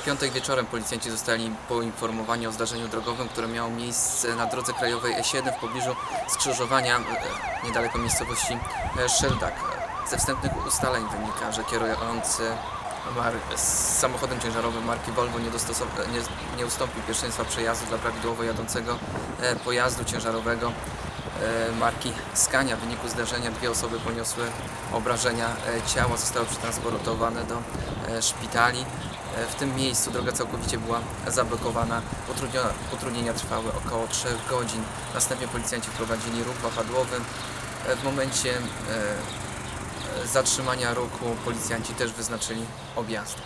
piątek wieczorem policjanci zostali poinformowani o zdarzeniu drogowym, które miało miejsce na drodze krajowej E7 w pobliżu skrzyżowania e, niedaleko miejscowości e, Szeldak. Ze wstępnych ustaleń wynika, że kierujący samochodem ciężarowym marki Volvo nie, nie, nie ustąpił pierwszeństwa przejazdu dla prawidłowo jadącego e, pojazdu ciężarowego marki Scania. W wyniku zdarzenia dwie osoby poniosły obrażenia. Ciała zostały przetransportowane do szpitali. E, W tym miejscu droga całkowicie była zablokowana. Utrudnienia trwały około 3 godzin. Następnie policjanci wprowadzili ruch wahadłowy. E, W momencie e, zatrzymania ruchu policjanci też wyznaczyli objazd.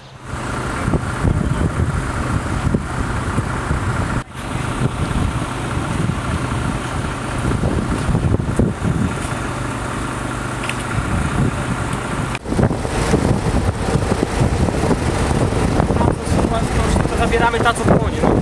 virar metade do ponte.